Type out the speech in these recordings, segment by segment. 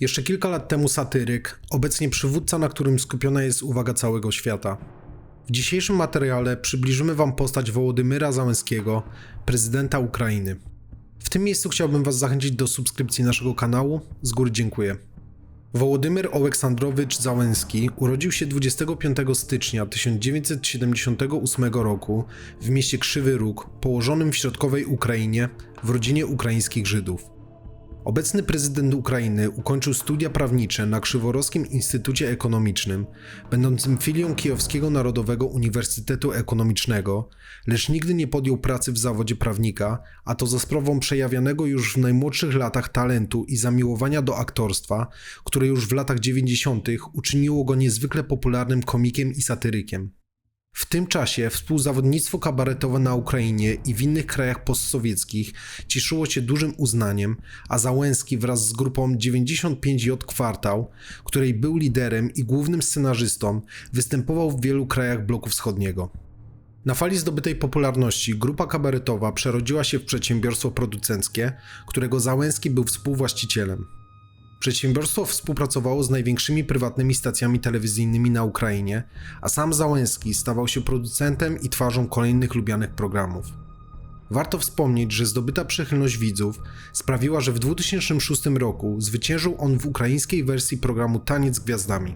Jeszcze kilka lat temu satyryk, obecnie przywódca, na którym skupiona jest uwaga całego świata. W dzisiejszym materiale przybliżymy Wam postać Wołodymyra Załęskiego, prezydenta Ukrainy. W tym miejscu chciałbym Was zachęcić do subskrypcji naszego kanału. Z góry dziękuję. Wołodymyr Oleksandrowicz Załęski urodził się 25 stycznia 1978 roku w mieście Krzywy Róg, położonym w środkowej Ukrainie, w rodzinie ukraińskich Żydów. Obecny prezydent Ukrainy ukończył studia prawnicze na Krzyworowskim Instytucie Ekonomicznym, będącym filią Kijowskiego Narodowego Uniwersytetu Ekonomicznego, lecz nigdy nie podjął pracy w zawodzie prawnika, a to za sprawą przejawianego już w najmłodszych latach talentu i zamiłowania do aktorstwa, które już w latach 90. uczyniło go niezwykle popularnym komikiem i satyrykiem. W tym czasie współzawodnictwo kabaretowe na Ukrainie i w innych krajach postsowieckich cieszyło się dużym uznaniem, a Załęski wraz z grupą 95J Kwartał, której był liderem i głównym scenarzystą, występował w wielu krajach bloku wschodniego. Na fali zdobytej popularności grupa kabaretowa przerodziła się w przedsiębiorstwo producenckie, którego Załęski był współwłaścicielem. Przedsiębiorstwo współpracowało z największymi prywatnymi stacjami telewizyjnymi na Ukrainie, a sam Załęski stawał się producentem i twarzą kolejnych lubianych programów. Warto wspomnieć, że zdobyta przychylność widzów sprawiła, że w 2006 roku zwyciężył on w ukraińskiej wersji programu Taniec z Gwiazdami.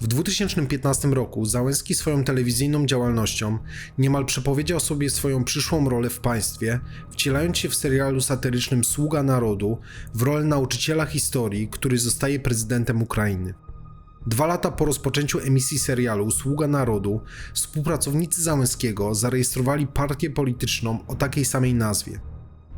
W 2015 roku Załęski swoją telewizyjną działalnością niemal przepowiedział sobie swoją przyszłą rolę w państwie, wcielając się w serialu satyrycznym Sługa Narodu w rolę nauczyciela historii, który zostaje prezydentem Ukrainy. Dwa lata po rozpoczęciu emisji serialu Sługa Narodu, współpracownicy Załęskiego zarejestrowali partię polityczną o takiej samej nazwie.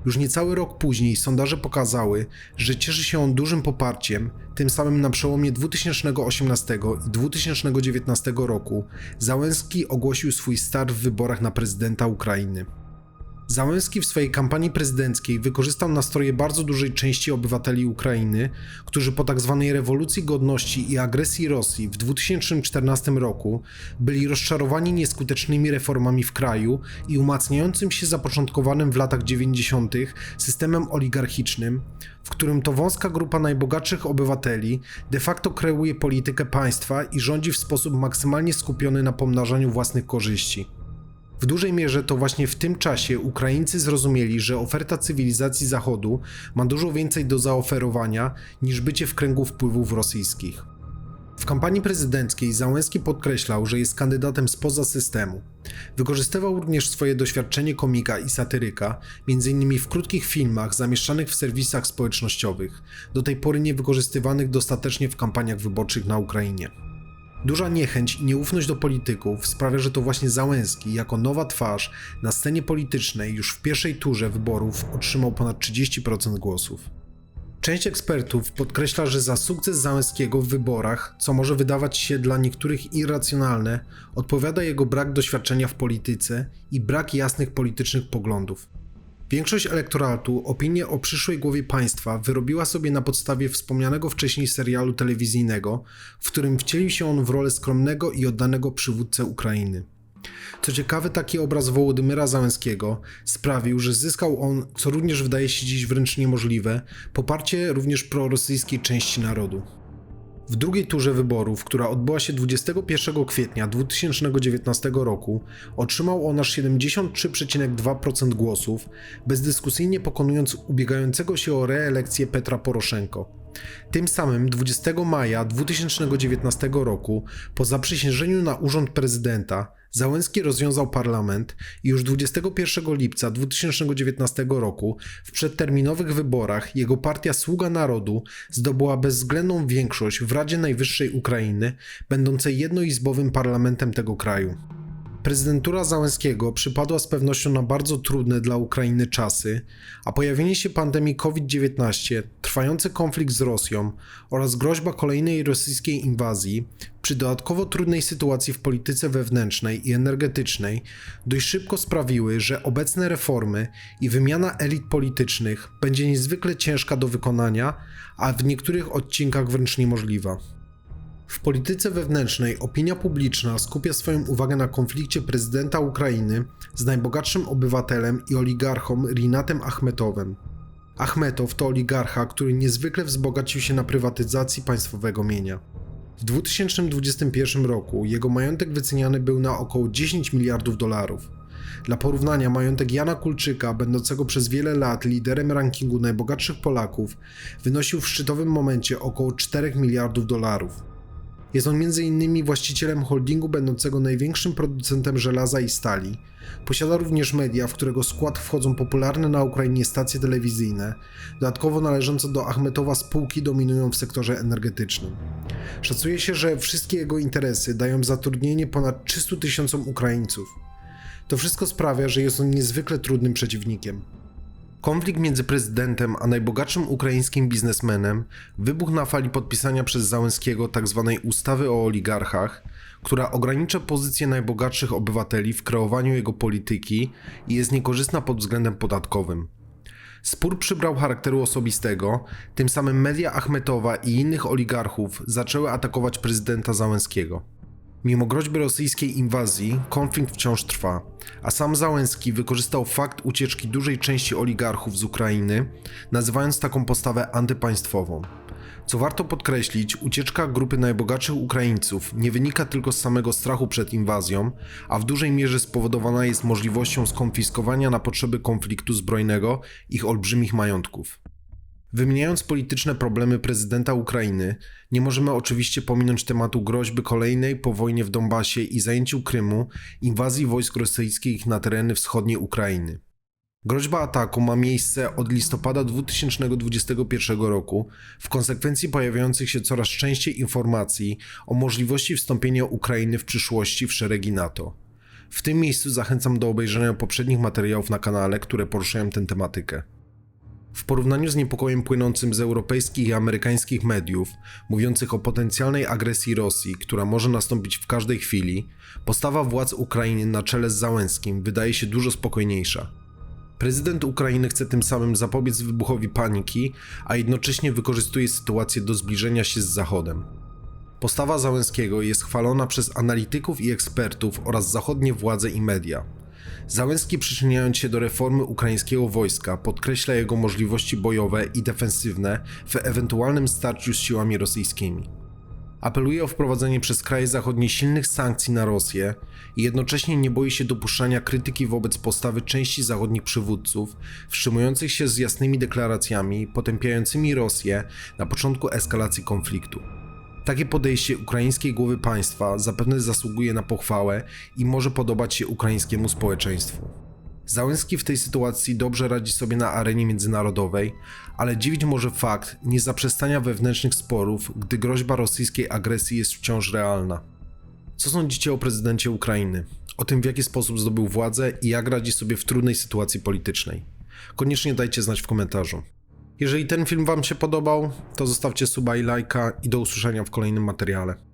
Już niecały rok później sondaże pokazały, że cieszy się on dużym poparciem, tym samym na przełomie 2018 i 2019 roku Załęski ogłosił swój start w wyborach na prezydenta Ukrainy. Załęski w swojej kampanii prezydenckiej wykorzystał nastroje bardzo dużej części obywateli Ukrainy, którzy po tzw. Tak rewolucji godności i agresji Rosji w 2014 roku byli rozczarowani nieskutecznymi reformami w kraju i umacniającym się zapoczątkowanym w latach 90. systemem oligarchicznym, w którym to wąska grupa najbogatszych obywateli de facto kreuje politykę państwa i rządzi w sposób maksymalnie skupiony na pomnażaniu własnych korzyści. W dużej mierze to właśnie w tym czasie Ukraińcy zrozumieli, że oferta cywilizacji Zachodu ma dużo więcej do zaoferowania niż bycie w kręgu wpływów rosyjskich. W kampanii prezydenckiej Załęski podkreślał, że jest kandydatem spoza systemu. Wykorzystywał również swoje doświadczenie komika i satyryka, m.in. w krótkich filmach zamieszczanych w serwisach społecznościowych, do tej pory niewykorzystywanych dostatecznie w kampaniach wyborczych na Ukrainie. Duża niechęć i nieufność do polityków sprawia, że to właśnie Załęski, jako nowa twarz na scenie politycznej już w pierwszej turze wyborów otrzymał ponad 30% głosów. Część ekspertów podkreśla, że za sukces Załęskiego w wyborach, co może wydawać się dla niektórych irracjonalne, odpowiada jego brak doświadczenia w polityce i brak jasnych politycznych poglądów. Większość elektoratu opinię o przyszłej głowie państwa wyrobiła sobie na podstawie wspomnianego wcześniej serialu telewizyjnego, w którym wcielił się on w rolę skromnego i oddanego przywódcę Ukrainy. Co ciekawe, taki obraz Wołodymyra Załęskiego sprawił, że zyskał on, co również wydaje się dziś wręcz niemożliwe, poparcie również prorosyjskiej części narodu. W drugiej turze wyborów, która odbyła się 21 kwietnia 2019 roku, otrzymał on aż 73,2% głosów, bezdyskusyjnie pokonując ubiegającego się o reelekcję Petra Poroszenko. Tym samym 20 maja 2019 roku, po zaprzysiężeniu na urząd prezydenta, Załęski rozwiązał parlament i już 21 lipca 2019 roku w przedterminowych wyborach jego partia Sługa Narodu zdobyła bezwzględną większość w Radzie Najwyższej Ukrainy, będącej jednoizbowym parlamentem tego kraju. Prezydentura Załęskiego przypadła z pewnością na bardzo trudne dla Ukrainy czasy, a pojawienie się pandemii COVID-19, trwający konflikt z Rosją oraz groźba kolejnej rosyjskiej inwazji, przy dodatkowo trudnej sytuacji w polityce wewnętrznej i energetycznej, dość szybko sprawiły, że obecne reformy i wymiana elit politycznych będzie niezwykle ciężka do wykonania, a w niektórych odcinkach wręcz niemożliwa. W polityce wewnętrznej opinia publiczna skupia swoją uwagę na konflikcie prezydenta Ukrainy z najbogatszym obywatelem i oligarchą Rinatem Achmetowem. Achmetow to oligarcha, który niezwykle wzbogacił się na prywatyzacji państwowego mienia. W 2021 roku jego majątek wyceniany był na około 10 miliardów dolarów. Dla porównania, majątek Jana Kulczyka, będącego przez wiele lat liderem rankingu najbogatszych Polaków, wynosił w szczytowym momencie około 4 miliardów dolarów. Jest on m.in. właścicielem holdingu będącego największym producentem żelaza i stali. Posiada również media, w którego skład wchodzą popularne na Ukrainie stacje telewizyjne. Dodatkowo należące do Achmetowa spółki dominują w sektorze energetycznym. Szacuje się, że wszystkie jego interesy dają zatrudnienie ponad 300 tysiącom Ukraińców. To wszystko sprawia, że jest on niezwykle trudnym przeciwnikiem. Konflikt między prezydentem a najbogatszym ukraińskim biznesmenem wybuchł na fali podpisania przez Załęskiego tzw. ustawy o oligarchach, która ogranicza pozycję najbogatszych obywateli w kreowaniu jego polityki i jest niekorzystna pod względem podatkowym. Spór przybrał charakteru osobistego, tym samym media Achmetowa i innych oligarchów zaczęły atakować prezydenta Załęskiego. Mimo groźby rosyjskiej inwazji, konflikt wciąż trwa, a sam Załęski wykorzystał fakt ucieczki dużej części oligarchów z Ukrainy, nazywając taką postawę antypaństwową. Co warto podkreślić, ucieczka grupy najbogatszych Ukraińców nie wynika tylko z samego strachu przed inwazją, a w dużej mierze spowodowana jest możliwością skonfiskowania na potrzeby konfliktu zbrojnego ich olbrzymich majątków. Wymieniając polityczne problemy prezydenta Ukrainy, nie możemy oczywiście pominąć tematu groźby kolejnej po wojnie w Donbasie i zajęciu Krymu, inwazji wojsk rosyjskich na tereny wschodniej Ukrainy. Groźba ataku ma miejsce od listopada 2021 roku, w konsekwencji pojawiających się coraz częściej informacji o możliwości wstąpienia Ukrainy w przyszłości w szeregi NATO. W tym miejscu zachęcam do obejrzenia poprzednich materiałów na kanale, które poruszają tę tematykę. W porównaniu z niepokojem płynącym z europejskich i amerykańskich mediów, mówiących o potencjalnej agresji Rosji, która może nastąpić w każdej chwili, postawa władz Ukrainy na czele z Załęskim wydaje się dużo spokojniejsza. Prezydent Ukrainy chce tym samym zapobiec wybuchowi paniki, a jednocześnie wykorzystuje sytuację do zbliżenia się z Zachodem. Postawa Załęskiego jest chwalona przez analityków i ekspertów oraz zachodnie władze i media. Załęski przyczyniając się do reformy ukraińskiego wojska podkreśla jego możliwości bojowe i defensywne w ewentualnym starciu z siłami rosyjskimi. Apeluje o wprowadzenie przez kraje zachodnie silnych sankcji na Rosję i jednocześnie nie boi się dopuszczania krytyki wobec postawy części zachodnich przywódców, wstrzymujących się z jasnymi deklaracjami potępiającymi Rosję na początku eskalacji konfliktu. Takie podejście ukraińskiej głowy państwa zapewne zasługuje na pochwałę i może podobać się ukraińskiemu społeczeństwu. Załęski w tej sytuacji dobrze radzi sobie na arenie międzynarodowej, ale dziwić może fakt niezaprzestania wewnętrznych sporów, gdy groźba rosyjskiej agresji jest wciąż realna. Co sądzicie o prezydencie Ukrainy? O tym, w jaki sposób zdobył władzę i jak radzi sobie w trudnej sytuacji politycznej? Koniecznie dajcie znać w komentarzu. Jeżeli ten film Wam się podobał, to zostawcie suba i lajka i do usłyszenia w kolejnym materiale.